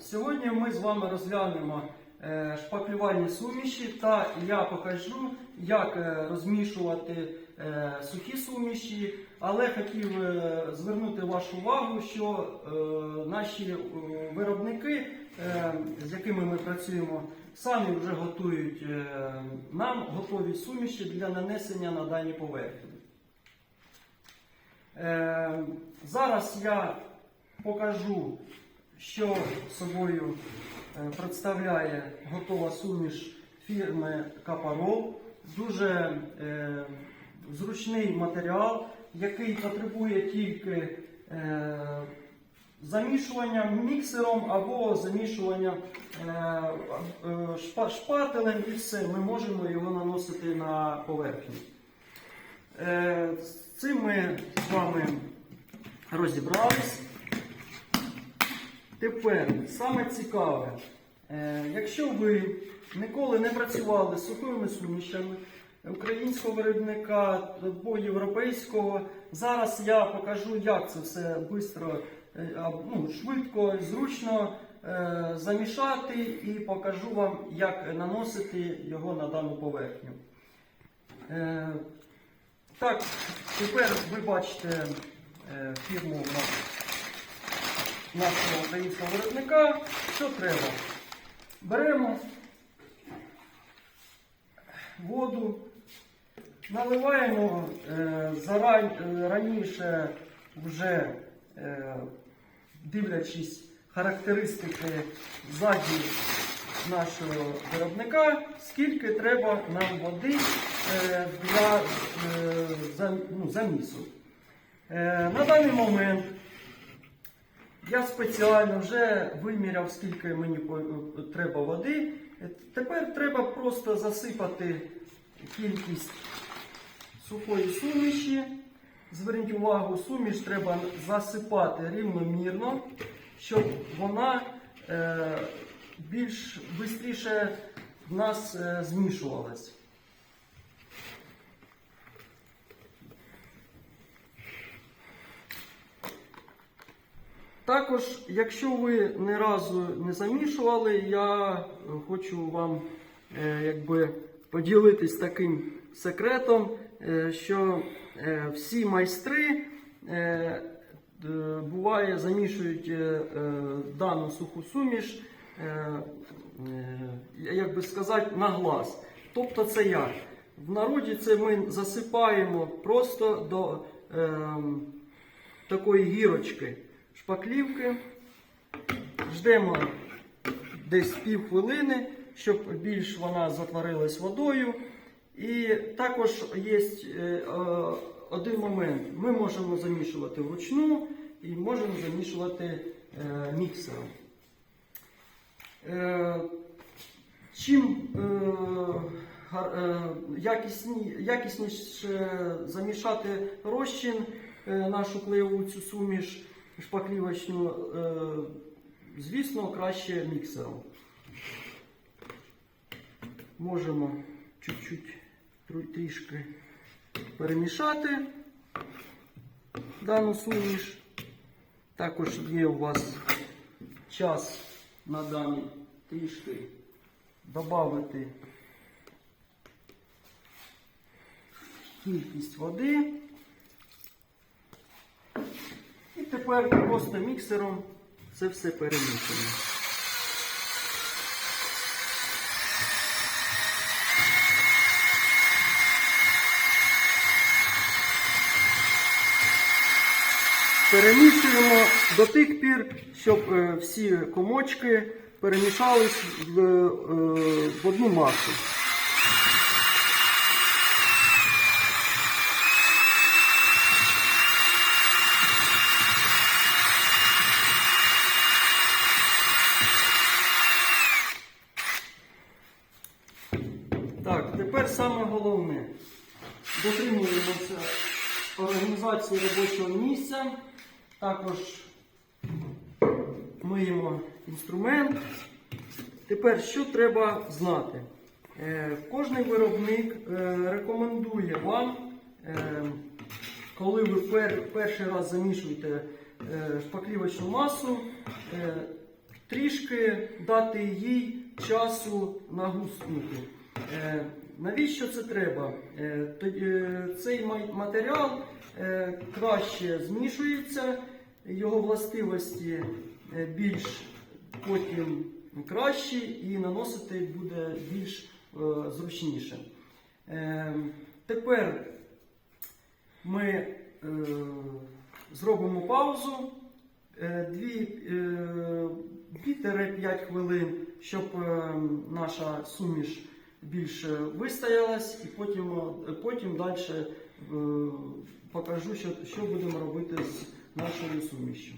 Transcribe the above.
Сьогодні ми з вами розглянемо е, шпаклювальні суміші та я покажу, як е, розмішувати е, сухі суміші, але хотів звернути вашу увагу, що наші виробники, з якими ми працюємо, самі вже готують нам готові суміші для нанесення на дані поверхні. Зараз я покажу, що собою е, представляє готова суміш фірми Капарол. Дуже е, зручний матеріал, який потребує тільки е, замішування міксером або замішування е, е, шпа- шпателем і все. Ми можемо його наносити на поверхню. Е, З цим ми з вами розібрались. Тепер саме цікаве, е, якщо ви ніколи не працювали з сухими сумішами українського виробника або європейського, зараз я покажу, як це все швидко, ну, швидко, зручно е, замішати і покажу вам, як наносити його на дану поверхню. Е, Так, тепер ви бачите е, фірму нашого українського виробника. Що треба? Беремо воду, наливаємо е, е, раніше вже е, дивлячись характеристики ззаді нашого виробника, скільки треба нам води для ну, замісу. На даний момент я спеціально вже виміряв, скільки мені треба води. Тепер треба просто засипати кількість сухої суміші. Зверніть увагу, суміш треба засипати рівномірно, щоб вона е, більш швидше в нас е, змішувалась. Також, якщо ви ні разу не замішували, я е, хочу вам е, якби, поділитись таким секретом, е, що всі майстри буває замішують дану суху суміш, як би сказати, на глаз. Тобто це як? В народі це ми засипаємо просто до е, такої гірочки шпаклівки. Ждемо десь пів хвилини, щоб більш вона затворилась водою. І також є е, один момент. Ми можемо замішувати вручну і можемо замішувати е, міксером. Е, Чим якісніше замішати розчин, нашу клеєву цю суміш шпаклівочну, е, звісно, краще міксером. Можемо чуть-чуть трішки перемішати дану суміш. Також є у вас час на дані трішки додати кількість води. І тепер просто міксером це все перемішуємо. Перемішуємо до тих пір, щоб е, всі комочки перемішались в, е, в одну масу. Так, тепер саме головне. Дотримуємося організації робочого місця. Також миємо інструмент. Тепер що треба знати? Е, Кожний виробник е, рекомендує вам, е, коли ви перший раз замішуєте шпаклівочну масу, трішки дати їй часу нагуснути. Навіщо це треба? Е, е, Цей матеріал е, краще змішується, його властивості більш потім кращі і наносити буде більш зручніше. Тепер ми зробимо паузу. 2-5 хвилин, щоб наша суміш більше вистоялась, і потім, е, потім далі покажу, що, що будемо робити з нашою сумішю.